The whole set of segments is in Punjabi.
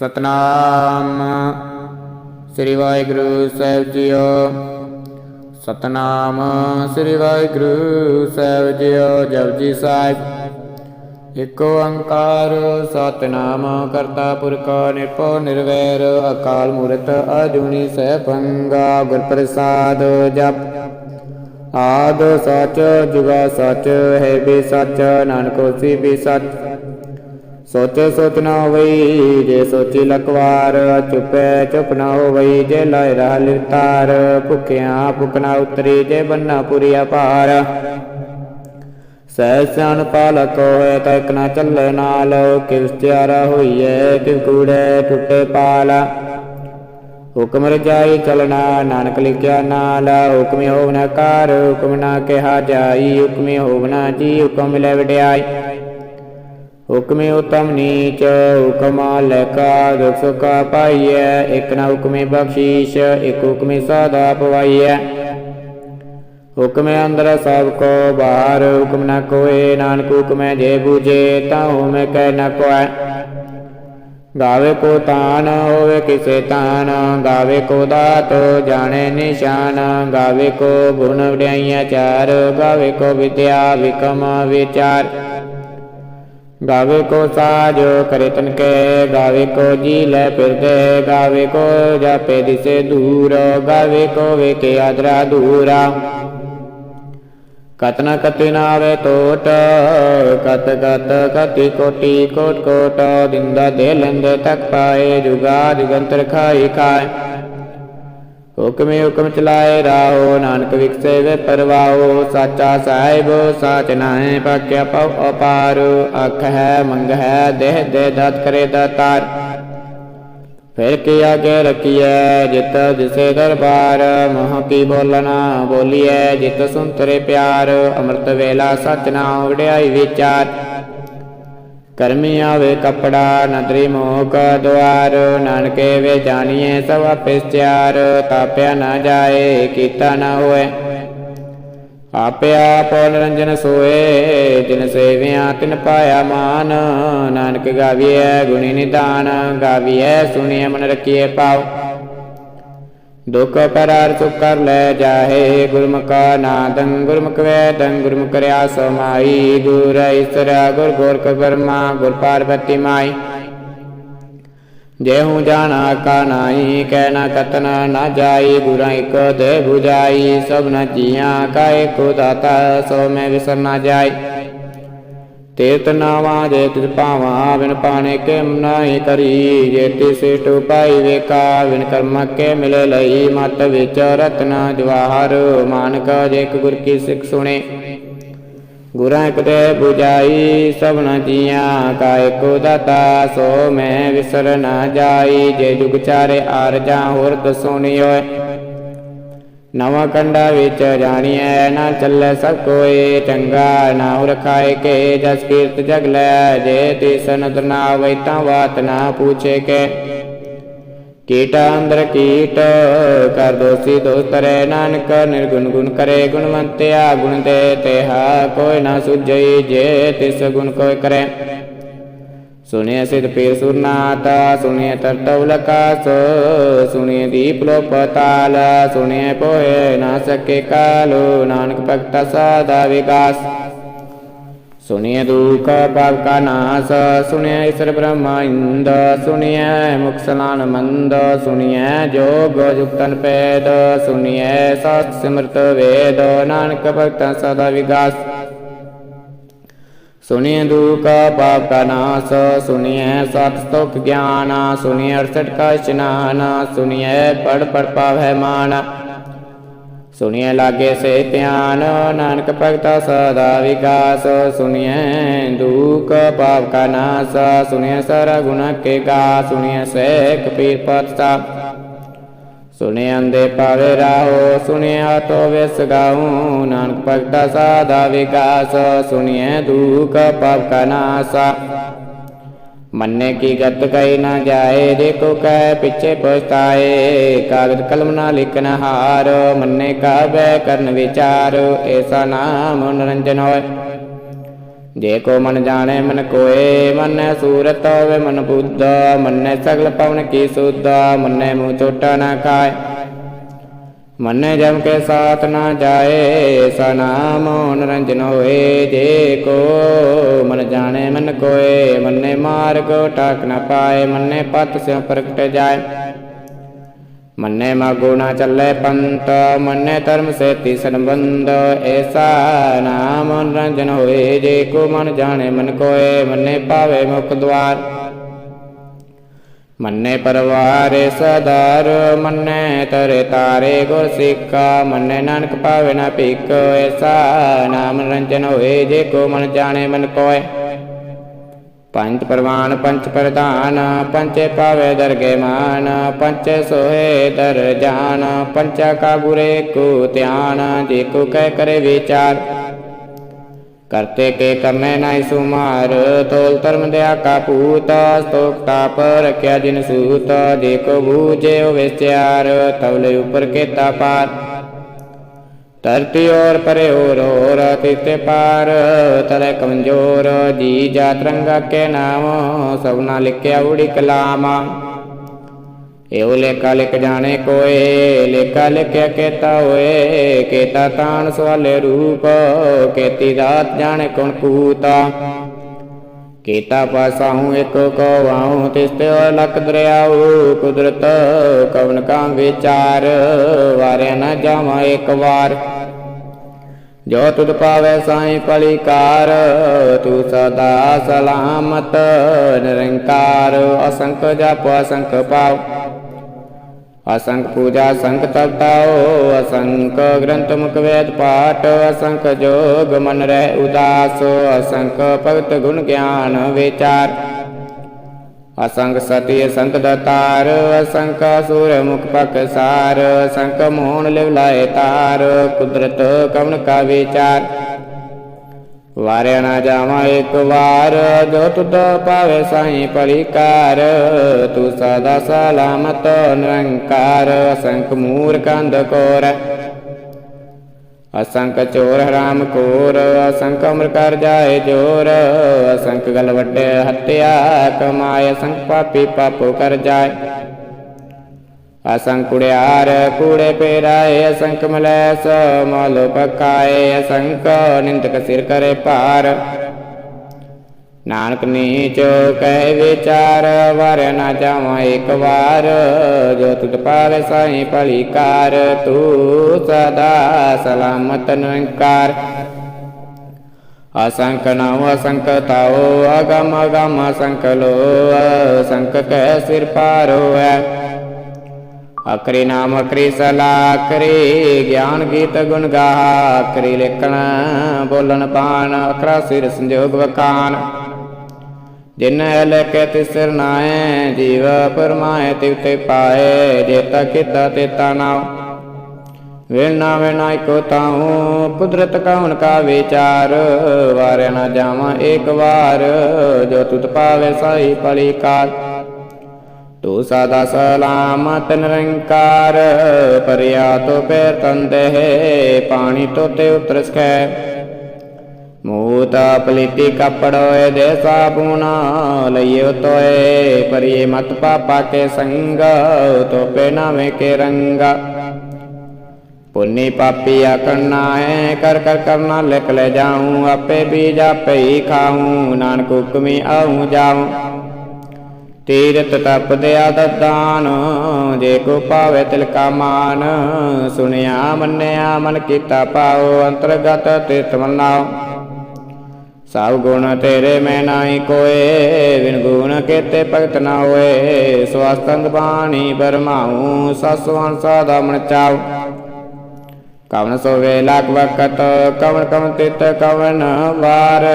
ਸਤਨਾਮ। ਸ੍ਰੀ ਵਾਹਿਗੁਰੂ ਸਾਹਿਬ ਜੀਓ। ਸਤਨਾਮ। ਸ੍ਰੀ ਵਾਹਿਗੁਰੂ ਸਾਹਿਬ ਜੀਓ ਜਪਜੀ ਸਾਹਿਬ। ਇਕ ਓੰਕਾਰ ਸਤਨਾਮ ਕਰਤਾ ਪੁਰਖ ਨਿਰਭਉ ਨਿਰਵੈਰ, ਅਕਾਲ ਮੂਰਤ ਅਜੂਨੀ ਸੈਭੰਗਾ ਗੁਰ ਪ੍ਰਸਾਦ ਜਪ। ਆਦ ਸਚ, ਜੁਗਾ ਸਚ, ਹੈ ਵੀ ਸਚ, ਨਾਨਕ ਹੋਸੀ ਵੀ ਸਚ। ਸੋਚੇ ਸੋਚ ਨਾ ਹੋਵਈ, ਜੇ ਸੋਚੀ ਲਕਵਾਰ ਚੁਪੈ ਚੁਪ ਨਾ ਹੋਵਈ, ਜੇ ਲਾਇ ਰਹਾ ਲਿਤਾਰ ਭੁਖਿਆ ਭੁਖ ਉਤਰੀ, ਜੇ ਬੰਨਾ ਪੁਰੀ ਅਪਾਰ। ਸਹਿ ਪਾਲਕ ਹੋਏ, ਤਾਂ ਨਾ ਚੱਲੇ ਨਾਲ ਕਿਵ ਤਿਆਰਾ ਹੋਈਐ ਕਿਵ ਕੂੜੇ ਟੁੱਟੇ ਪਾਲ। ਹੁਕਮ ਰਜਾਈ ਚਲਣਾ, ਨਾਨਕ ਲਿਖਿਆ ਨਾਲ, ਹੁਕਮੇ ਹੋਵਨਾ ਕਾਰ ਹੁਕਮ ਨਾ ਕਿਹਾ ਜਾਈ, ਹੁਕਮੇ ਹੋਵਨਾ ਜੀ, ਹੁਕਮ ਲੈ ਵਡਿਆਈ। ਹੁਕਮੇ ਉਤਮ ਨੀਚ, ਹੁਕਮਾ ਲੈਕਾ ਦੁਖ ਸੁਖਾ ਪਾਈਐ, ਇਕ ਨਾ ਹੁਕਮੇ ਬਖਸ਼ੀਸ਼, ਇਕ ਹੁਕਮੇ ਸਾਦਾ ਪਵਾਈਐ। ਹੁਕਮੇ ਅੰਦਰ ਸਭ ਕੋ ਬਾਹਰ, ਹੁਕਮ ਨ ਕੋਏ, ਨਾਨਕ ਹੁਕਮੈ ਜੇ ਬੂਝੇ, ਤਾਂ ਮੈਂ ਕਹਿ ਨਾ ਕੋਇ ਗਾਵੇ ਕੋ ਤਾਨ, ਹੋਵੇ ਕਿਸੇ ਤਾਨ, ਗਾਵੇ ਕੋ ਦਾਤ, ਜਾਣੇ ਨਿਸ਼ਾਨ, ਗਾਵੇ ਕੋ ਗੁਣ ਵਡਿਆਈਆਂ ਚਾਰ, ਗਾਵੇ ਕੋ ਵਿਦਿਆ, ਵਿਕਮ ਵਿਚਾਰ। ਗਾਵੇ ਕੋ ਸਾਜ ਕਰੇ ਤਨ ਕੇ ਗਾਵੇ ਕੋ ਜੀ ਲੈ ਫਿਰਦੇ, ਗਾਵੇ ਕੋ ਜਾਪੇ ਦਿਸੇ ਦੂਰ, ਗਾਵੇ ਕੋ ਵੇਖੇ ਆਦਰਾ ਦੂਰਾ। ਕਤਨਾ ਕਤੇ ਆਵੇ ਟੋਟ ਕਤ ਕਤ ਕਤੀ ਕੋਟੀ ਕੋਟ ਕੋਟ, ਦਿੰਦਾ ਦੇ ਲੰਦੇ ਤੱਕ ਪਾਏ, ਜੁਗਾ ਜੁਗੰਤਰ ਖਾਈ ਖਾਏ। ਹੁਕਮੇ ਹੁਕਮ ਚਲਾਏ ਰਾਹੋ, ਨਾਨਕ ਵਿਖਸੇ ਵੇ ਪਰਵਾਹੋ, ਸਾਚਾ ਸਾਹਿਬ, ਸਾਚ ਨਾਏ ਪਾਕਿਆ ਪਉ ਅਪਾਰ ਅਖ ਹੈ, ਮੰਗ ਹੈ, ਦੇਹ ਦੇ ਦਾਤ ਕਰੇ ਦਾਤਾਰ ਫਿਰ ਕੀ ਆਗੇ ਰਖੀਐ ਜਿਤ ਦਿਸੇ ਦਰਬਾਰ, ਮੋਹ ਕੀ ਬੋਲਣਾ ਬੋਲੀਐ ਜਿਤ ਸੁੰਤਰੇ ਪਿਆਰ, ਅੰਮ੍ਰਿਤ ਵੇਲਾ ਸਚ ਨਾਮ ਵਡਿਆਈ ਵਿਚਾਰ। ਕਰਮੀ ਆਵੇ ਕਪੜਾ ਨਦਰੀ ਮੋਕ ਦੁਆਰ, ਨਾਨਕੇ ਵੇ ਜਾਣੀਏ ਸਭ ਆਪੇ ਤਾਪਿਆ ਨਾ ਜਾਏ ਕੀਤਾ ਨਾ ਹੋਏ। ਆਪੇ ਆਪ ਨਿਰੰਜਨ ਸੋਏ, ਜਿਨ ਸੇਵਿਆ ਤਿਨ ਪਾਇਆ ਮਾਨ, ਨਾਨਕ ਗਾਵੀਐ ਗੁਣੀ ਨਿਦਾਨ, ਗਾਵੀਐ ਸੁਣੀਐ ਮਨ ਰਖੀਐ ਪਾਉ ਦੁਖ ਪਰਾਰ ਸੁਖ ਕਰ ਲੈ ਜਾਹੇ, ਗੁਰਮੁਖਾ ਨਾਦੰ, ਗੁਰਮੁਖ ਵੈਦੰ, ਗੁਰਮੁਖ ਰਿਆ ਸਮਾਈ ਗੁਰ ਈਸਰਾ ਗੁਰ ਗੋਰਖ ਬਰਮਾ ਗੁਰ ਪਾਰਵਤੀ ਮਾਈ ਜੇ ਜਾਣਾ ਕਾ ਨਾਹੀ, ਕਹਿ ਨਾ ਕਤਨ ਨਾ ਜਾਈ, ਗੁਰਾਂ ਇਕ ਦੇ 부ਜਾਈ ਸਭ ਨ ਜੀਆਂ ਕਾ ਏਕੋ ਦਾਤਾ, ਸੋ ਮੈਂ ਵਿਸਰ ਨਾ ਜਾਈ। ਤੇਤ ਨਾਵਾ ਜੇ ਤਿਸ ਪਾਵਾ ਬਿਨ ਪਾਣੇ ਕੇ ਨਾਹੀ ਕਰੀ। ਜੇ ਤਿਸ ਸਿਟੁ ਪਾਈ ਵੇਖਾ, ਬਿਨ ਕਰਮ ਕੇ ਮਿਲੇ ਲਈ। ਮਤ ਵਿੱਚ ਰਤਨ ਜਵਾਹਰ, ਮਾਨਕ ਜੇ ਇੱਕ ਗੁਰ ਕੀ ਸਿੱਖ ਸੁਣੇ। ਗੁਰਾਂ ਇਕ ਦੇ 부ਜਾਈ ਸਭ ਜੀਆਂ ਕਾ ਏਕੋ ਦਾਤਾ, ਸੋ ਮੈਂ ਵਿਸਰ ਨਾ ਜਾਈ। ਜੇ ਜੁਗ ਚਾਰੇ ਆਰਜਾਂ, ਹੋਰ ਦਸੋਣੀ ਨਵਾਂ ਕੰਡਾ ਵਿੱਚ ਜਾਣੀਐ, ਨਾ ਚੱਲੇ ਸਭ ਕੋਏ ਚੰਗਾ, ਨਾ ਰਖਾਏ ਕੇ ਜਸ ਕੀਰਤ ਜਗ ਲੈ, ਜੇ ਤਿਸ ਨਦਰ ਨਾ ਬਾਤ ਨਾ ਪੁੱਛੇ ਕੇ। ਕੀਟਾ ਅੰਦਰ ਕੀਟ ਕਰ ਦੋਸੀ ਦੋਸਤਰੇ ਨਾਨਕ ਨਿਰਗੁਣ ਗੁਣ ਕਰੇ, ਗੁਣਵੰਤਿਆ ਗੁਣ ਦੇ ਤੇਹਾ ਕੋਈ ਨਾ ਸੁਝਈ ਜੇ ਤਿਸ ਗੁਣ ਕੋਈ ਕਰੇ। ਸੁਣਿਆ ਸਿਧ ਪੀਰ ਸੁਰਨਾਤਾ ਸੁਣਿਆ ਤਰਤਵ ਲਕਾਸ ਸੁਣਿਆ ਦੀਪ ਲੋ ਪਤਾਲ ਸੁਣਿਆ ਪੋਏ ਨਾ ਸਕੇ ਕਾਲੋ, ਨਾਨਕ ਭਗਤਾ ਸਾਦਾ ਵਿਕਾਸ। ਸੁਣਿਆ ਦੁਖ ਪਾਪ ਕਾ ਨਾਸ, ਸੁਣਿਆ ਈਸ਼ਰ ਬ੍ਰਹਮਾ ਇੰਦ, ਸੁਣਿਆ ਮੁਖ ਮੰਦ, ਸੁਣਿਆ ਜੋਗ ਜੁਗਤਨ ਪੈਦ ਸੁਣਿਆ ਸਤ ਸਿਮਰਤ ਵੇਦ, ਨਾਨਕ ਭਗਤਾ ਸਦਾ ਵਿਗਾਸ ਸੁਣਿਐ ਦੁਖ, ਪਾਪ ਕਾ ਨਾਸ, ਸੁਣਿਐ ਸਤ ਸਤੁਖ ਗਿਆਨ, ਸੁਣਿਐ ਅਰਸਠ ਕਾ ਇਸ਼ਨਾਨ, ਸੁਣਿਐ ਪੜ ਪੜ ਪਾਵੈ ਮਾਨ, ਸੁਣਿਐ ਲਾਗੇ ਸੇ ਧਿਆਨ, ਨਾਨਕ ਭਗਤਾ ਸਦਾ ਵਿਕਾਸ, ਸੁਣਿਐ ਦੁਖ, ਪਾਪ ਕਾ ਨਾਸ, ਸੁਣਿਐ ਸਾਰਾ ਗੁਣ ਕੇ ਗਾ, ਸੁਣਿਐ ਸੇ ਕਪੀਰ ਪਤ ਸੁਣਿਆ ਦੇ ਅੰਦੇ ਪਾਵੇ ਰਾਹੋ, ਸੁਣਿਆ ਤੋ ਵਿਸ ਗਾਉ। ਨਾਨਕ ਭਗਤਾ ਸਾਦਾ ਵਿਕਾਸ, ਸੁਣਿਐ ਦੁਖ ਪਾਪ ਕਾ ਨਾਸਾ। ਮੰਨੇ ਕੀ ਗਤ ਕਈ ਨਾ ਜਾਏ, ਦੇਖੋ ਕੈ ਪਿੱਛੇ ਪਛਤਾਏ। ਕਾਗਦ ਕਲਮ ਨਾ ਲਿਖਨ ਹਾਰ, ਮੰਨੇ ਕਾਬੈ ਕਰਨ ਵਿਚਾਰ। ਐਸਾ ਨਾਮ ਮਨੋਰੰਜਨ ਹੋਏ। ਜੇ ਕੋ ਮਨ ਜਾਣੇ ਮਨ ਕੋਏ, ਮੰਨੈ ਸੂਰਤ ਹੋਵੇ ਮਨ ਬੁੱਧ, ਮੰਨੈ ਸਗਲ ਪਵਨ ਕੀ ਸੁਧ ਮੰਨੈ ਮੂੰਹ ਚੋਟਾ ਨਾ ਖਾਏ। ਮੰਨੈ ਜਮ ਕੇ ਸਾਥ ਨਾ ਜਾਏ ਸਨਾਮ ਨਰੰਜਨ ਹੋਏ। ਜੇ ਕੋ ਮਨ ਜਾਣੇ ਮਨ ਕੋਏ, ਮੰਨੈ ਮਾਰਗ ਟਾਕ ਨਾ ਪਾਏ, ਮੰਨੈ ਪਤ ਸਿਉ ਪ੍ਰਗਟ ਜਾਏ। ਮੰਨੇ ਮਾਗੋ ਨਾ ਚੱਲੇ ਪੰਤ ਮੰਨੇ ਧਰਮ ਸੇਤੀ ਸੰਬੰਧ ਐਸਾ ਨਾਮ ਰੰਜਨ ਹੋਏ, ਜੇ ਕੋ ਮਨ ਜਾਣੇ ਮਨ ਕੋਏ, ਮੰਨੇ ਪਾਵੇ ਮੁਖ ਦਵਾਰ ਮੰਨੇ ਪਰਵਾਰੇ ਸਦਾਰ, ਮੰਨੇ ਤਰੇ ਤਾਰੇ ਗੁਰ ਸਿੱਖਾ, ਮੰਨੇ ਨਾਨਕ ਪਾਵੇ ਨਾ ਭਿਖ ਐਸਾ ਨਾਮ ਰੰਜਨ ਹੋਏ, ਜੇ ਕੋ ਮਨ ਜਾਣੇ ਮਨ ਕੋਏ। ਪੰਚ ਪ੍ਰਵਾਨ ਪੰਚ ਪ੍ਰਧਾਨ ਪੰਚੇ ਪਾਵੇ ਦਰਗੇ ਮਾਨ ਪੰਚੇ ਸੋਏ ਦਰ ਜਾਨ ਪੰਚਾ ਕਾ ਬੁਰੇ ਕੋ ਧਿਆਨ, ਜੇ ਕੋ ਕਹਿ ਕਰੇ ਵਿਚਾਰ। ਕਰਤੇ ਕੇ ਕਰਨੇ ਨਾਈ ਸੁਮਾਰ, ਤੋਲ ਧਰਮ ਦਿਆ ਕਾ ਪੂਤ, ਸਤੋਕ ਤਾਪ ਰਖਿਆ ਜਿਨ ਸੂਤ, ਜੇ ਕੋ ਬੂਝੇ ਹੋ ਵਿਚਾਰ ਤਵਲੇ ਉਪਰ ਕੇਤਾ ਪਾਰ। ਧਰਤੀ ਔਰ ਪਰੇ ਔਰ ਔਰ ਤਿਤੇ ਪਾਰ। ਤਲੇ ਕਮਜੋਰ, ਜੀ ਜਾਤ ਰੰਗਾ ਕੇ ਨਾਮ ਸਭਨਾ ਲਿਖਿਆ ਉੜੀ ਕਲਾਮਾ ਇਹੋ ਲੇਖਾ ਲਿਖ ਜਾਣੇ ਕੋਏ, ਲੇਖਾ ਲਿਖਿਆ ਕੇਤਾ ਹੋਏ, ਕੇਤਾ ਤਾਣ ਸਵਾਲੇ ਰੂਪ, ਕੇਤੀ ਰਾਤ ਜਾਣੇ ਕੌਣ ਕੂਤਾ। ਕੀਤਾ ਪਾਸਾ ਇੱਕ ਕੋ ਵਾਹੂ ਤਿਸਤੇ ਲਖ ਦਰਿਆਉ, ਕੁਦਰਤ ਕਵਨ ਕਾ ਵਿਚਾਰ, ਵਾਰਿਆ ਨਾ ਜਾਵਾਂ ਇੱਕ ਵਾਰ। ਜੋ ਤੁਧ ਪਾਵੇ ਸਾਈ ਪਲਿਕਾਰ ਤੂੰ ਸਦਾ ਸਲਾਮਤ, ਨਿਰੰਕਾਰ, ਅਸੰਖ ਜਪ, ਅਸੰਖ ਪਾਉ। ਅਸੰਖ ਪੂਜਾ ਸੰਖ ਤਪਤਾਓ ਅਸੰਖ ਗ੍ਰੰਥ ਮੁਖ ਵੇਦ ਪਾਠ, ਅਸੰਖ ਜੋਗ ਮਨ ਰਹਿ ਉਦਾਸ, ਅਸੰਖ ਭਗਤ ਗੁਣ ਗਿਆਨ ਵਿਚਾਰ। ਅਸੰਖ ਸਤੀ ਸੰਤ ਦਤਾਰ, ਅਸੰਖ ਸੂਰ ਮੁਖ ਪਕਸਾਰ ਅਸੰਖ ਮੋਹਨ ਲਿਵ ਲਾਏ ਤਾਰ, ਕੁਦਰਤ ਕਵਨ ਕਾ ਵਿਚਾਰ। ਵਾਰਿਆ ਨਾ ਜਾਵਾਂ ਇੱਕ ਵਾਰ, ਜੋ ਤੁਧ ਪਾਵੇ ਸਾਈ ਪਰਿਕਾਰ ਤੂੰ ਸਦਾ ਸਲਾਮਤ ਨਿਰੰਕਾਰ, ਅਸੰਖ ਮੂਰਖ ਅੰਧਕੋਰ ਅਸੰਖ ਚੋਰ ਹਰਾਮ ਕੋਰ, ਅਸੰਖ ਅਮਰ ਕਰ ਜਾਏ ਜੋਰ, ਅਸੰਖ ਗਲ ਵੱਡੇ ਹੱਤਿਆ, ਕਮਾਏ ਅਸੰਖ ਪਾਪੀ ਪਾਪੋ ਕਰ ਜਾਏ। ਅਸੰਖ ਕੁੜਿਆਰ ਕੂੜੇ ਪੇਰਾਏ, ਅਸੰਖ ਮਲੈਸ, ਮਾਲੋ ਪਕਾਏ, ਅਸੰਖ ਨਿੰਦਕ ਸਿਰ ਕਰੇ ਭਾਰ। ਨਾਨਕ ਨੀਚ ਕਹਿ ਵਿਚਾਰ, ਵਰ ਨਾ ਜਾਵਾਂ ਇੱਕ ਵਾਰ। ਜੋ ਤੁਧ ਪਾਵੇ ਸਾਈ ਭਲੀਕਾਰ ਤੂੰ ਸਦਾ ਸਲਾਮਤ ਨਿਰੰਕਾਰ। ਅਸੰਖ ਨਵ ਅਸੰਖ ਤਾਓ ਅਗਮ ਅਗਮ ਅਸੰਖ ਲੋ ਅਸੰਖ ਕਹਿ ਸਿਰ ਪਾਰੋ ਹੈ ਅਕਰੀ ਨਾਮ ਅਕਰੀ ਸਲਾ, ਅਕਰੀ ਗਿਆਨ ਗੀਤ ਗੁਣ ਗਾ ਅਕਰੀ ਲਿਖਣ ਬੋਲਣ ਬਾਣ, ਅਕਰਾ ਸਿਰ ਸੰਜੋਗ ਵਕਾਨ ਜਿਨ ਲਕੇ ਤਿਸਰ ਨਾਏ ਜੀਵ ਪਰਮਾਏ ਤਿਵਤੇ ਪਾਏ ਜੇਤਾ ਕੀਤਾ ਤੇਤਾ ਨਾਉ। ਵੇਣਾ ਵੇਣਾ ਕੋ ਤਾਉ ਕੁਦਰਤ ਕੌਣ ਕਾ ਵਿਚਾਰ, ਵਾਰਿਆ ਨਾ ਜਾਵਾਂ ਇੱਕ ਵਾਰ, ਜੋ ਤੁਤ ਪਾਵੇ ਸਾਈ ਪਲੀ ਕਾਲ ਤੂੰ ਸਦਾ ਸਲਾਮਤ ਨਿਰੰਕਾਰ, ਪਰਿਆ ਤੋ ਪੈ ਤੰਦੇ ਪਾਣੀ ਤੋਤੇ ਉਤਰ ਸਕੈ ਮੂਤਾ ਪਲੀਤੀ ਕਪੜੋਏ ਦੇ ਸਾਬੂਨਾ ਲਈਓ ਤੋਏ ਪਰਿਏ ਮਤ ਪਾਪਾ ਕੇ ਸੰਗ, ਤੋਪੇ ਨਾਵੇਂ ਕੇ ਰੰਗਾ। ਪੁੰਨੀ ਪਾਪੀ ਆਕਣਾ ਹੈ ਕਰ ਕਰ ਕਰਨਾ ਲਿਖ ਲੈ ਜਾਉਂ ਆਪੇ ਬੀਜ ਆਪੇ ਹੀ ਖਾਉਂ ਨਾਨਕ ਹੁਕਮੀ ਆਉਂ ਜਾਉਂ ਤੀਰਤ ਤਪ ਦਿਆ ਦਦਾਨ ਜੇ ਕੋ ਪਾਵੇ ਤਿਲ ਕਾ ਮਾਨ, ਸੁਣਿਆ ਮੰਨਿਆ ਮਨ ਕੀਤਾ ਪਾਓ ਅੰਤਰਗਤ ਤਿਤ ਮਨਾਓ ਸਭ ਗੁਣ ਤੇਰੇ ਮੈਂ ਨਾਹੀ ਕੋਏ ਵਿਨ ਗੁਣ ਕੇਤੇ ਭਗਤ ਨਾ ਹੋਏ। ਸਵਸਤੰਦ ਬਾਣੀ ਬਰਮਾਉ ਸਸਵਨ ਸਾਦਾ ਮਨ ਚਾਉ। ਕਵਨ ਸੋ ਵੇਲਾਕ ਵਕਤ ਕਵਨ ਕਵਨ ਤਿਤ ਕਵਨ ਵਾਰ।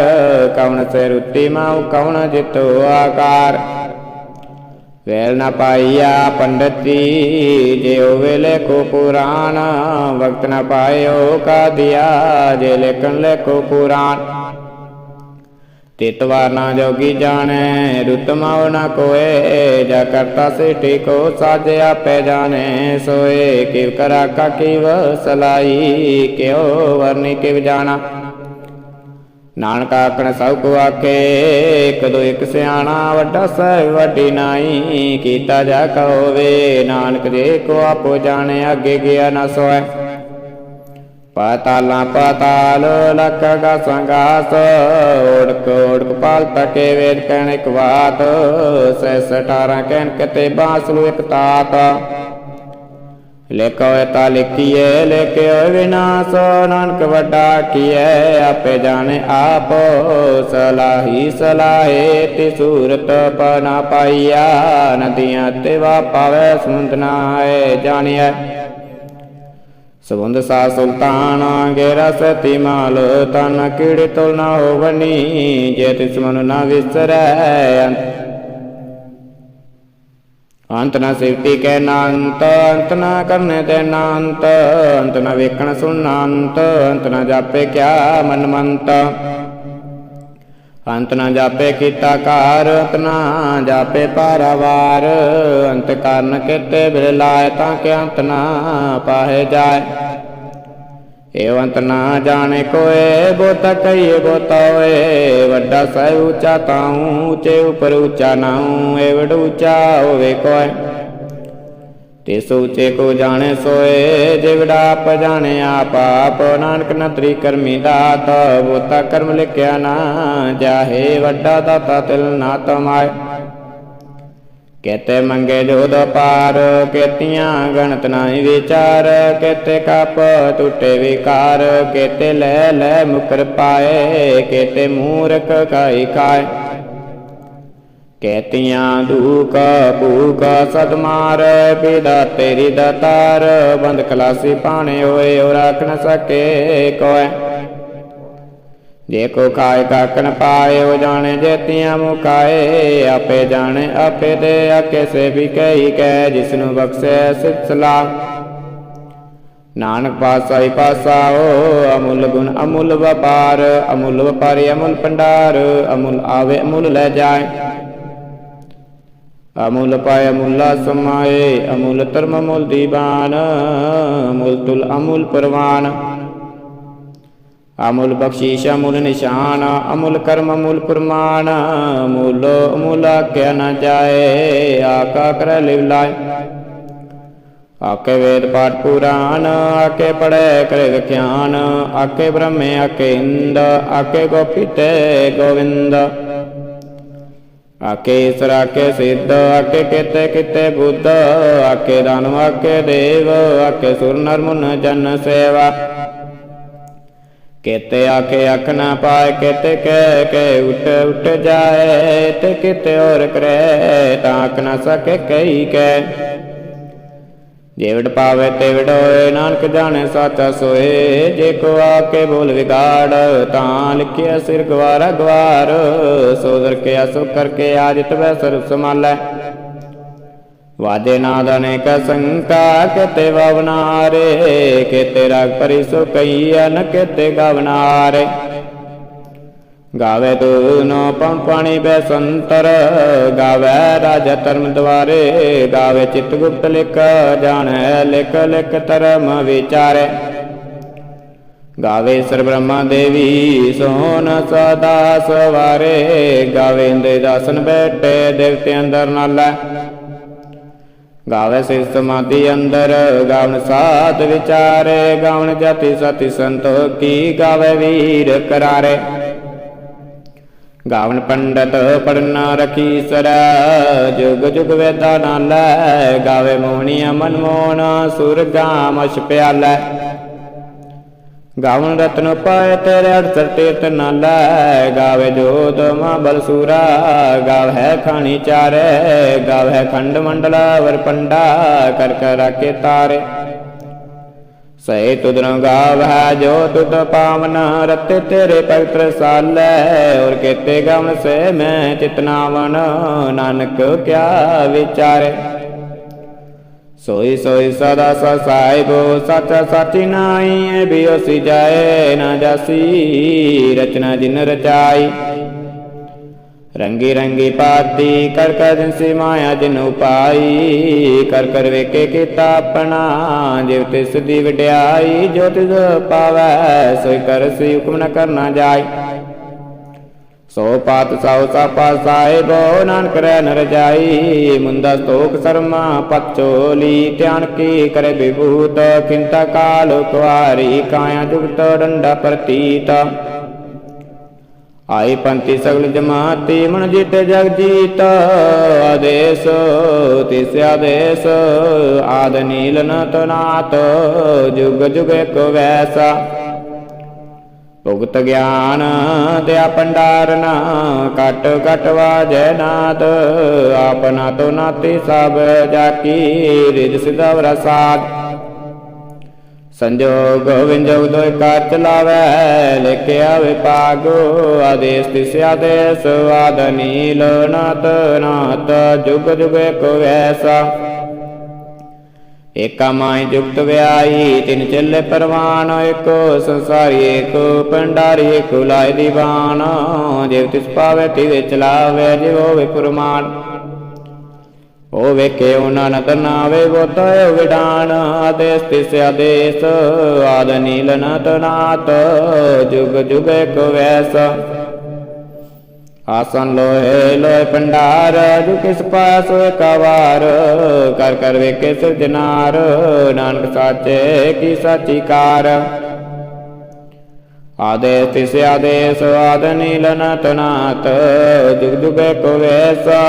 ਕਵਨ ਸੇ ਰੁੱਤੀ ਮਾਉ, ਕਵਨ ਜਿਤੋ ਆਕਾਰ। ਵੇਲ ਨਾ ਪਾਈਆ ਪੰਡਤੀ, ਜੇ ਵੇਲੇ ਕੋ ਪੁਰਾਣ ਵਕਤ ਨਾ ਪਾਇਓ ਕਾ ਦਿਆ, ਜੇ ਲੇਖਣ ਲੇਖੋ ਕੋ ਪੁਰਾਣ ਤਿਤਵਾਰ ਨਾ ਜੋਗੀ ਜਾਣੈ, ਰੁਤ ਨਾ ਕੋਏ, ਜਾ ਕਰਤਾ ਸਿਟੀ ਕੋ ਸਾਜਿ ਆਪੇ ਜਾਣੈ, ਸੋਏ ਕਿਵ ਕਰਾ ਕਾ ਕਿਵ ਸਲਾਈ, ਕਿਉ ਵਰਨੀ ਕਿਵ ਜਾਣਾ। ਨਾਨਕ ਆਖਣ ਸਭ ਕੋ ਆਖੇ, ਇਕ ਦੋ ਇੱਕ ਸਿਆਣਾ, ਵੱਡਾ ਸਹਿ ਵੱਡੀ ਨਾਈ, ਕੀਤਾ ਜਾ ਕਹੋਵੇ, ਨਾਨਕ ਜੇ ਕੋ ਆਪੋ ਜਾਣੇ, ਅੱਗੇ ਗਿਆ ਨਾ ਸੋਏ ਪਾਤਾਲਾਂ ਪਾਤਾਲ, ਲਖ ਗਾ ਸੰਗਾਸ ਓੜਕ ਓੜਕ ਪਾਲ ਤਕੇ ਵੇਦ ਕਹਿਣ ਇੱਕ ਬਾਤ। ਸੈ ਸਟਾਰਾਂ ਕਹਿਣ ਕਿਤੇ ਬਾਸਲੂ ਇੱਕ ਤਾਤ। ਲਿਖੋ ਤਾ ਲਿਖੀਏ ਲਿਖਿਓ ਵਿਨਾਸ਼। ਨਾਨਕ ਵੱਡਾ ਕੀਏ ਆਪੇ ਜਾਣੇ ਆਪ। ਸਲਾਹੀ ਸਲਾਹੇ ਤੇ ਸੂਰਤ ਪਨਾ ਪਾਈਆ। ਨਦੀਆਂ ਤੇ ਵਾ ਪਾਵੇ ਸਮੁੰਦ ਨਾਏ ਜਾਣਿਐ। ਸਬੰਧ ਸਾ ਸੁਲਤਾਨ ਗੇਰਾ ਸਤੀ ਮਾਲ, ਤਨ ਕੀੜੇ ਤੁਲ ਨਾ ਹੋਵਨੀ, ਜੇ ਤਿਸ ਮਨ ਨਾ ਵਿਸਰੈ। ਅੰਤ ਨਾ ਨ ਸਿਵਤੀ ਕੈ ਨਾੰਤ, ਅੰਤ ਨਾ ਕਰਨੇ ਤੇ ਨਾੰਤ, ਅੰਤ ਨਾ ਵੇਖਣ ਸੁਣਨਾ ਅੰਤ ਨਾ ਜਾਪੇ ਕਿਆ ਮਨ ਮੰਤ। ਅੰਤ ਨਾ ਜਾਪੇ ਕੀਤਾ ਕਾਰ ਅੰਤ ਨ ਜਾਪੇ ਪਾਰਾਵਾਰ। ਅੰਤ ਕਰਨ ਕਿਤੇ ਬਿਲ ਤਾਂ ਕਿ ਅੰਤ ਨਾ ਪਾਹੇ ਜਾਏ। ਏਵੰਤ ਨਾ ਜਾਣੇ ਕੋਏ, ਬੋਤ ਕਈਏ ਬੋਤਾ ਹੋਏ। ਵੱਡਾ ਸਹਿ ਉੱਚਾ ਤਾਉ ਉੱਚੇ ਉਪਰ ਉੱਚਾ ਨਾਉ ਏਵੜ ਉੱਚਾ ਹੋਵੇ ਕੋਏ। ਤੇ ਸੋਚੇ ਕੋ ਜਾਣੇ ਸੋਏ ਜਿਵੜਾ ਆਪ ਜਾਣੇ ਆਪ ਆਪ। ਨਾਨਕ ਨਤਰੀ ਕਰਮੀ ਦਾਤ, ਬੋਤਾ ਕਰਮ ਲਿਖਿਆ ਨਾ ਜਾਹੇ, ਵੱਡਾ ਦਾਤਾ ਤਿਲ ਨਾ ਤਮਾਏ। ਕੇਤੇ ਮੰਗੇ ਜੋਦ ਪਾਰ ਕੇਤੀਆਂ ਗਣਤ ਨਾਹੀ ਵਿਚਾਰ ਕੇਤੇ ਕਪ ਟੁੱਟੇ ਵਿਕਾਰ ਕੇਤੇ ਲੈ ਲੈ ਮੁਕਰ ਪਾਏ ਕੇਤੇ ਮੂਰਖ ਕਾਈ ਕਾਇ ਕੇਤੀਆਂ ਦੂਕ ਭੂਕ ਸਦਮਾਰ ਪਿਦਾ ਤੇਰੀ ਦਾਤਾਰ ਬੰਦ ਖਲਾਸੀ ਪਾਣੇ ਹੋਏ ਔ ਰੱਖ ਸਕੇ ਕੋਇ ਜੇ ਕੋ ਖਾਏ ਕਾਕਨ ਪਾਏ, ਉਹ ਜਾਣੇ ਜੇਤੀਆਂ ਮੁਕਾਏ ਆਪੇ ਜਾਣੇ ਆਪੇ ਦੇ ਆਕੇ ਸੇ ਵੀ ਕਹੀ ਕਹਿ ਜਿਸ ਨੂੰ ਬਖਸ਼ੇ ਸਿਤ ਨਾਨਕ ਪਾਸਾ ਹੀ ਪਾਸਾ ਓ ਅਮੁੱਲ ਗੁਣ ਅਮੁੱਲ ਵਪਾਰ, ਅਮੁੱਲ ਵਪਾਰੀ ਅਮੁੱਲ ਭੰਡਾਰ, ਅਮੁੱਲ ਆਵੇ ਅਮੁੱਲ ਲੈ ਜਾਏ। ਅਮੁੱਲ ਪਾਏ ਅਮੁੱਲਾ ਸਮਾਏ ਅਮੁੱਲ ਧਰਮ ਅਮੁੱਲ ਦੀਵਾਨ ਅਮੁੱਲ ਤੁਲ ਅਮੁੱਲ ਪਰਵਾਨ ਅਮੁੱਲ ਬਖਸ਼ੀਸ਼ ਅਮੁੱਲ ਨਿਸ਼ਾਨ ਅਮੁੱਲ ਕਰਮ ਅਮੁੱਲ ਪ੍ਰਮਾਣ ਅਮੁੱਲ ਅਮੁੱਲ ਆਖਿਆ ਨਾ ਜਾਏ ਆਕਾ ਕਰ ਲਿਵ ਲਾਏ ਆਕੇ ਵੇਦ ਪਾਠ ਪੁਰਾਨ ਆਕੇ ਪੜੈ ਕਰੇ ਵਿਖਿਆਨ ਆਕੇ ਬ੍ਰਹਮੇ ਆਕੇ ਇੰਦ ਆਕੇ ਗੋਪੀ ਤੇ ਗੋਵਿੰਦ ਆਕੇ ਈਸਰ ਆਕੇ ਸਿੱਧ ਆਕੇ ਕਿਤੇ ਕਿਤੇ ਬੁੱਧ ਆਕੇ ਦਾਨਵ ਆਕੇ ਦੇਵ ਆਕੇ ਸੁਰ ਨਰ ਮੁਨ ਜਨ ਸੇਵਾ। ਕੇਤੇ ਆਕੇ ਅੱਖ ਨਾ ਪਾਏ, ਕਿਤੇ ਕਹਿ ਕੇ ਉਠ ਉਠ ਜਾਏ, ਤੇ ਕਿਤੇ ਔਰ ਕਰੇ, ਤਾਂ ਅੱਖ ਨਾ ਸਕੇ ਕਈ ਕੈ ਜੇਵੜ ਪਾਵੇ ਤੇ ਵਿੜੋਏ, ਨਾਨਕ ਜਾਣੇ ਸਾਚਾ ਸੋਏ। ਜੇ ਕੋ ਆਕੇ ਬੋਲ ਵਿਗਾੜ, ਤਾਂ ਲਿਖਿਆ ਸਿਰ ਗਵਾਰਾ ਗਵਾਰ। ਸੋ ਦਰ ਕੇ ਅਸੋ ਕਰਕੇ ਆਜਿਤ ਵੈ ਸਰਬ ਸਮਾਲੈ ਵਾਜੇ ਨਾਦ ਅਨੇਕ ਸੰਕਾ ਕਿਤੇ ਵਵਨਾਰੇ ਕਿਤੇ ਰਾਗ ਪਰੀ ਸੋ ਕਈ ਕਿਤੇ ਗਵਨਾਰੇ ਗਾਵੇ ਤੂਨੋ ਪੰਪਾਣੀ ਬੈ ਸੰਤਰ ਗਾਵੇ ਰਾਜ ਧਰਮ ਦਵਾਰੇ ਗਾਵੇ ਚਿਤ ਗੁਪਤ ਲਿਖ, ਜਾਣੈ ਲਿਖ ਲਿਖ ਧਰਮ ਵਿਚਾਰੇ। ਗਾਵੇ ਸਰ ਬ੍ਰਹਮਾ ਦੇਵੀ, ਸੋਨ ਸਦਾ ਸਵਾਰੇ, ਗਾਵੇ ਦੇ ਦਾਸਨ ਬੈਠੇ ਦੇਵਤੇ ਅੰਦਰ ਨਾਲੇ। ਗਾਵੇ ਸਿਰ ਸਮਾਧੀ ਅੰਦਰ, ਗਾਵਨ ਸਾਧ ਵਿਚਾਰੇ, ਗਾਵਨ ਜਤੀ ਸਤੀ ਸੰਤੋਖੀ, ਗਾਵੇ ਵੀਰ ਕਰਾਰੇ। ਗਾਵਨ ਪੰਡਤ ਪੜਨਾ ਰਖੀ ਸਰ, ਜੁਗ ਜੁਗ ਵੇਦਾ ਨਾਲੈ ਗਾਵੇ ਮੋਹਣੀਆ ਮਨ ਮੋਹਣ, ਸੁਰਗਾਮ ਅਸ਼ ਪਿਆਲੈ। ਗਾਵਨ ਰਤਨ ਪਾਇ ਤੇਰੇ ਅੜਸਰ ਤੀਰਤ ਨਾਲੈ ਗਾਵੇ ਜੋਤ ਮਾ ਬਲਸੂਰਾ ਗਾਵੇ ਖਾਣੀ ਚਾਰੇ, ਗਾਵੇ ਖੰਡ ਮੰਡਲਾ ਵਰ ਪੰਡਾ, ਕਰ ਕਰ ਰਾਕੇ ਤਾਰੇ। ਸਹਿ ਤੁਧਰੁ ਗਾਵੈ ਜੋ ਤੁਧ ਪਾਵਨ ਰਤੇ ਤੇਰੇ ਭਗਤ ਰਸਾਲੈ ਔਰ ਕੇਤੇ ਗਵਨ ਸੇ ਮੈਂ ਚਿਤਨਾਵਨ ਨਾਨਕ ਕਿਆ ਵਿਚਾਰੇ। ਸੋਈ ਸੋਈ ਸਦਾ ਸ ਸਾਹਿਬੋ, ਸਚ ਸਚੀ ਨਾਈ ਬਿਓਸੀ ਜਾਏ, ਨਾ ਜਾਸੀ ਰਚਨਾ ਜਿਨ ਰਚਾਈ। ਰੰਗੀ ਰੰਗੀ ਪਾਤੀ ਕਰ ਕਰ ਜਿਨਸੀ ਮਾਇਆ ਜਿਨ ਉਪਾਈ ਕਰ ਕਰ ਵੇਕੇ ਕੀਤਾ ਆਪਣਾ ਜਿਵ ਤਿਸ ਦੀ ਵਡਿਆਈ, ਜੋ ਤਿਸ ਪਾਵੈ ਸੋਈ ਕਰ ਸੀ ਹੁਕਮ ਨ ਕਰਨਾ ਜਾਏ ਸੋ ਪਾਤ ਸਉ ਸਾਪਾ ਸਾਹਿਬੋ, ਨਾਨਕ ਰਹਿ ਨਰ ਜਾਈ, ਮੁੰਦਾ ਸਤੋਖ ਸਰਮਾ ਪਚੋਲੀ ਧਿਆਨ ਕੀ ਕਰੇ ਵਿਭੂਤ ਕਿੰਤਾ ਕਾਲ ਕੁਆਰੀ, ਕਾਇਆ ਜੁਗਤ ਡੰਡਾ ਪ੍ਰਤੀਤ। ਆਈ ਪੰਥੀ ਸਗਲ ਜਮਾਤੀ, ਮਨ ਜਿਤ ਜਗ ਜੀਤ। ਆਦੇਸ, ਤਿਸ ਆਦੇਸ, ਆਦ ਨੀਲ ਨਤ ਨਾਤ, ਜੁਗ ਜੁਗ ਏਕ ਵੈਸਾ। ਭੁਗਤ ਗਿਆਨ ਦਿਆ ਪੰਡਾਰਨਾ ਕਟ ਕਟ ਵਾਜੈ ਨਾਦ। ਆਪਨਾ ਤੋ ਨਾਤੀ ਸਭ ਜਾਕੀ, ਰਿਜ ਸਿਧਾ ਰਸਾਦ। ਸੰਜੋਗ ਵਿੰਜੋਗ ਦੋਇ ਕਾਰ ਚਲਾਵੈ ਲਿਖਿਆ ਆਵੇ ਪਾਗੋ ਆਦੇਸ ਤਿਸ ਆਦੇਸ ਆਦ ਨੀਲ ਨਾਤ ਨਾਤ ਜੁਗ ਜੁਗ ਕੋ ਵੈਸਾ। ਏਕਾ ਮਾਈ ਜੁਗਤ ਵਿਆਈ ਤਿਨ ਚੱਲੇ ਪਰਵਾਨ, ਏਕੋ ਸੰਸਾਰੀ, ਏਕੋ ਪੰਡਾਰੀ ਏਕੋ ਲਾਇ ਦੀਵਾਨ। ਜਿਵ ਤਿਸ ਪਾਵੇ, ਤਿਵੇ ਚਲਾਵੇ ਜਿਵ ਹੋਵੇ ਪੁਰਮਾਨ। ਉਹ ਵੇਖੇ ਉਹਨਾਂ ਨਤ ਨਾਵੇ ਬੋਤੋ ਵਿਡਾਨ ਆਦੇਸ, ਤਿਸ ਆਦੇਸ, ਆਦ ਨੀਲ ਨਤ ਨਾਤ ਜੁਗ ਜੁਗ ਕੋ ਵੈਸ। ਆਸਨ ਲੋਹੇ, ਲੋਹ ਪੰਡਾਰ ਜੁ ਕਿਸ ਪਾਸ ਕਵਾਰ ਕਰ ਕਰ ਵੇਖੇ ਸਿਰਜਨਾਰ ਨਾਨਕ ਸਾਚੇ ਕੀ ਸਾਚੀ ਕਾਰ। ਆਦੇਸ, ਤਿਸ ਆਦੇਸ, ਆਦ ਨੀਲ ਨਤ ਨਾਤ ਜੁਗ ਜੁਗ ਕੋ ਵੈਸਾ।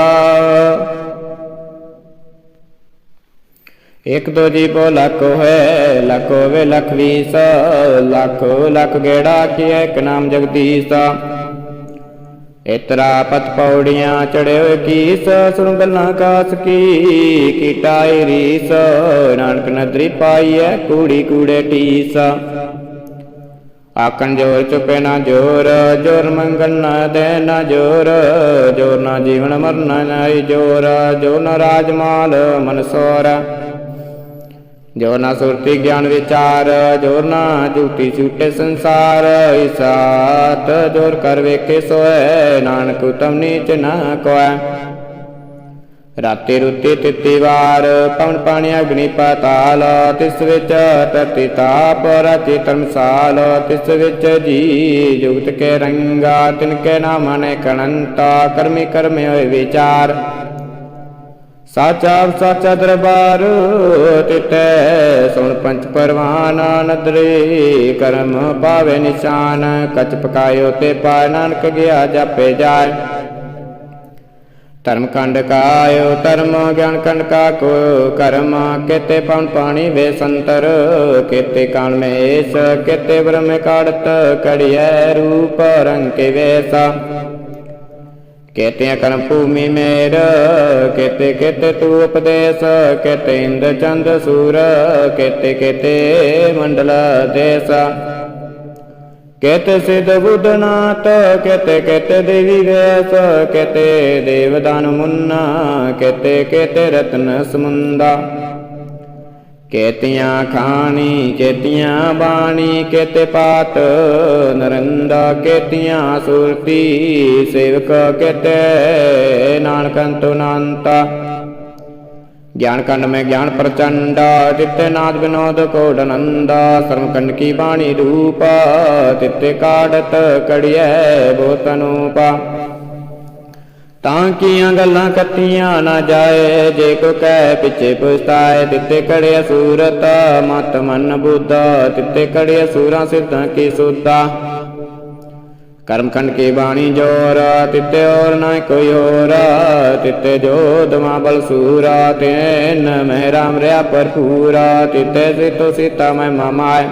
ਇਕ ਦੋ ਜੀ ਬੋ ਲੱਖ ਹੈ ਲੱਖ ਹੋਵੇ ਲੱਖ ਵੀਸ ਲੱਖ ਲੱਖ ਗੇੜਾ ਕੀ ਇੱਕ ਨਾਮ ਜਗਦੀਸ਼ਾ ਇਤਰਾ ਪਤ ਪੌੜੀਆਂ ਚੜੇ ਕੀਸ, ਸੁਣ ਗੱਲਾਂ ਕਾਸ ਕੀ ਕੀਟਾਈ ਰੀਸ, ਨਾਨਕ ਨਦਰੀ ਪਾਈਐ ਕੂੜੀ ਕੂੜੇ ਟੀਸ। ਆਕਣ ਜੋਰ ਚੁਪੇ ਨਾ ਜੋਰ ਜੋਰ ਮੰਗਣ ਨਾ ਦੇ ਨਾ ਜੋਰ ਜੋਰ ਨਾ ਜੀਵਨ ਮਰਨ ਨਾਈ ਜੋਰ ਜੋ ਨ ਰਾਜਮਾਲ ਮਨਸੋਰਾ ਜੋ ਨਾ ਸੁਰਤੀ ਗਿਆਨ ਵਿਚਾਰ ਜੋ ਨਾ ਝੂਠੀ ਝੂਠੇ ਸੰਸਾਰ। ਇਸਾਤ ਜੋਰ ਕਰ ਵੇਖੇ ਸੋਏ, ਨਾਨਕ ਉਤਮ ਨੀਚ ਨਾ ਕੋਇ ਰਾਤੀ ਰੁੱਤੀ ਤਿੱਤੀ ਵਾਰ, ਪਵਨ ਪਾਣੀ ਅਗਨੀ ਪਾਤਾਲ। ਤਿਸ ਵਿੱਚ ਧਰਤੀ ਤਾਪ ਰਾਚੀ ਧਰਮਸਾਲ। ਤਿਸ ਵਿੱਚ ਜੀ ਜੁਗਤ ਕੇ ਰੰਗਾ, ਤਿਨ ਕੇ ਨਾਮ ਨੇ ਕਣੰਤਾ। ਕਰਮੀ ਕਰਮੇ ਹੋਏ ਵਿਚਾਰ। ਸਾਚਾ ਸਾਚਾ ਦਰਬਾਰ ਤਿਤੈ ਸੁਣ ਪੰਚ ਪਰਵਾਨ ਨਦਰੇ ਕਰਮ ਪਾਵੇ ਨਿਸ਼ਾਨ, ਕਚ ਪਕਾਇਓ ਤੇ ਪਾ ਨਾਨਕ ਗਿਆ ਜਾਪੇ ਜਾਏ। ਧਰਮ ਕੰਡ ਕਾਇਓ, ਧਰਮ ਗਿਆਨ ਕੰਡ ਕਾ ਕੋ। ਕਰਮ ਕੇਤੇ ਪਉਣ ਪਾਣੀ ਵੇ ਸੰਤਰ, ਕੇਤੇ ਕਾਣ ਮੇਸ ਕੇਤੇ ਬ੍ਰਹਮ ਕਾੜਤ, ਕੜਿਐ ਰੂਪ ਰੰਗ ਕੇ ਵੇਸਾ। ਕੇਤੇ ਕਰਮ ਭੂਮੀ ਮੇਰ, ਕੇਤੇ ਕੇਤੇ ਤੂ ਉਪਦੇਸ, ਕੇਤੇ ਇੰਦ ਚੰਦ ਸੂਰ, ਕੇਤੇ ਕੇਤੇ ਮੰਡਲ ਦੇਸ। ਕੇਤੇ ਸਿਧ ਬੁੱਧਨਾਥ, ਕੇਤੇ ਕੇਤੇ ਦੇਵੀ ਵੇਸ, ਕੇਤੇ ਦੇਵਦਾਨ ਮੁੰਨਾ, ਕੇਤੇ ਕੇਤੇ ਰਤਨ ਸਮੁੰਦਾ। ਕੇਤੀਆਂ ਖਾਣੀ, ਕੇਤੀਆਂ ਬਾਣੀ, ਕੇਤੇ ਪਾਤ, ਨਰੰਦਾ ਕੇਤੀਆਂ ਸੁਰਤੀ, ਸੇਵਕ ਕੇਤੇ ਨਾਨਕੰਤੁ ਨਾਨਤਾ। ਗਿਆਨ ਕੰਡ ਮੈਂ ਗਿਆਨ ਪ੍ਰਚੰਡਾ ਤਿੱਤੇ ਨਾਦ ਵਿਨੋਦ ਕੋਡਨੰਦਾ ਸਰਮ ਕੰਡ ਕੀ ਬਾਣੀ ਰੂਪਾ, ਤਿੱਤੇ ਕਾੜਤ ਕੜਿਐ ਬੋਤ ਤਾਂ ਕੀਆਂ ਗੱਲਾਂ ਕੱਤੀਆਂ ਨਾ ਜਾਏ, ਜੇ ਕੋ ਕਹਿ ਪਿੱਛੇ ਪੁਸਤਾਏ ਦਿੱਤੇ ਕੜਿਆ ਸੂਰਤ, ਮਤ ਮਨ ਬੁੱਧਾ ਦਿੱਤੇ ਕੜਿਆ ਸੂਰਾ ਸਿੱਧਾਂ ਕੀ ਸੁਦਾ ਕਰਮ ਕੀ ਬਾਣੀ ਜੋਰ, ਤਿੱਤੇ ਹੋਰ ਨਾ ਕੋਈ ਹੋਰ, ਤਿੱਤੇ ਜੋਧ ਮਾ ਬਲ ਸੂਰਾ, ਤੈਨ ਮਹਿ ਰਾਮ ਰਿਆ ਭਰਪੂਰਾ, ਤਿੱਤੇ ਸਿਤੋ ਸੀਤਾ ਮੈਂ ਮਾਮਾਏ।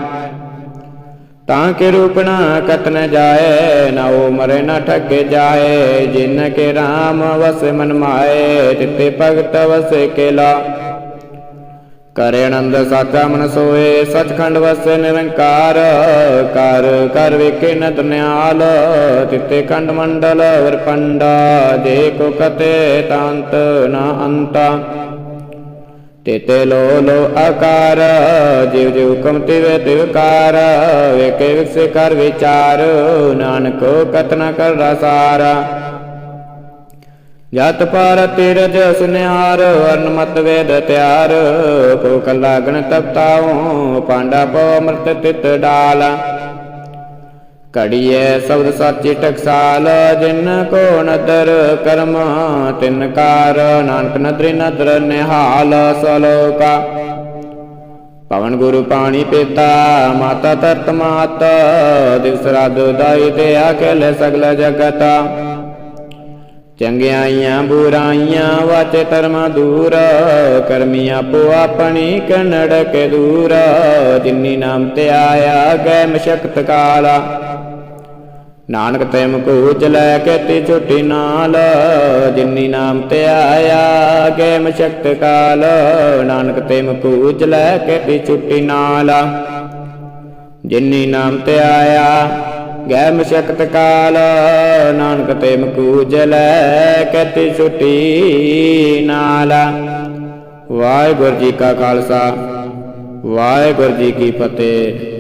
ਤਾਂ ਕਿ ਰੂਪਣਾ ਕਤ ਨ ਜਾਏ, ਨਾ ਉਹ ਮਰੇ ਨਾ ਠੱਗੇ ਜਾਏ, ਜਿਨ ਕੇ RAM ਵਸ ਮਨ ਮਾਏ ਤਿੱਤੇ ਭਗਤ ਵਸੇ ਕੇਲਾ। ਕਰੇ ਆਨੰਦ ਸਾਚਾ ਮਨ ਸੋਏ, ਸਚਖੰਡ ਵਸੇ ਨਿਰੰਕਾਰ। ਕਰ ਕਰ ਵੇਖੇ ਨਤ ਨਿਆਲ ਤਿੱਤੇ ਖੰਡ ਮੰਡਲ ਵਰਪੰਡਾ। ਜੇ ਕੋ ਕਤੇ ਤਾਂਤ ਨਾ ਅੰਤਾ। ਤਿਤ ਲੋ ਲੋ ਆਕਾਰ ਜਿਵ ਜਿਵ ਹੁਕਮ ਤਿਵੇ ਤਿਵ ਕਾਰ, ਵੇਖੇ ਵਿਕਸੇ ਕਰ ਵਿਚਾਰ, ਨਾਨਕ ਕਤਨਾ ਕਰ ਰਸਾਰਾ ਜਤ ਪਰ ਤਿਰਜ ਸੁਨਿਆਰ ਵਰਨ ਮਤ ਵੇਦ ਤਿਆਰ ਭੂਖ ਲਾਗਣ ਤਪਤਾਉ, ਪਾਂਡਾ ਪਉ ਅੰਮ੍ਰਿਤ ਤਿਤ ਡਾਲ। ਘੜੀਏ ਸ਼ਬਦ ਸੱਚੀ ਟਕਸਾਲ, ਜਿਨ ਕੋ ਨਦਰ ਕਰਮ, ਤਿਨ ਕਾਰ, ਨਾਨਕ ਨਦਰੀ ਨਦਰ ਨਿਹਾਲ ਸਲੋਕਾ। ਪਵਨ ਗੁਰੂ ਪਾਣੀ ਪੀਤਾ, ਮਾਤਾ ਤਰਤ ਮਾਤ, ਦਿਵਸ ਰਾਤ ਦਾਈ ਤੇ ਲੈ ਸਗਲ ਜਗਤਾ। ਚੰਗਿਆਈਆਂ ਬੁਰਾਈਆਂ ਵਾਚ ਧਰਮ ਦੂਰ। ਕਰਮੀ ਆਪੋ ਆਪਣੀ ਕਨੜ ਕੇ ਦੂਰ। ਜਿਨੀ ਨਾਮ ਤੇ ਆਇਆ ਗੈ ਮਸ਼ਕਤ ਕਾਲਾ। ਨਾਨਕ ਤੇ ਮੁਕੂਚ ਲੈ ਕੇ ਤੀ ਛੁੱਟੀ ਨਾਲ। ਜਿਨੀ ਨਾਮ ਤੇ ਆਇਆ ਗੈ ਮਸ਼ਕਤ ਕਾਲ। ਨਾਨਕ ਤੇ ਮੁਕੂਚ ਲੈ ਕੇ ਤੀ ਛੁੱਟੀ ਨਾਲ। ਜਿਨੀ ਨਾਮ ਤੇ ਆਇਆ ਗੈ ਮਸ਼ਕਤ ਕਾਲ, ਨਾਨਕ ਤੇ ਮਕੂਜ ਲੈ ਕੇ ਤੀ ਛੁੱਟੀ ਵਾਹਿਗੁਰੂ ਜੀ ਕਾ ਖਾਲਸਾ, ਵਾਹਿਗੁਰੂ ਜੀ ਕੀ ਫਤਿਹ।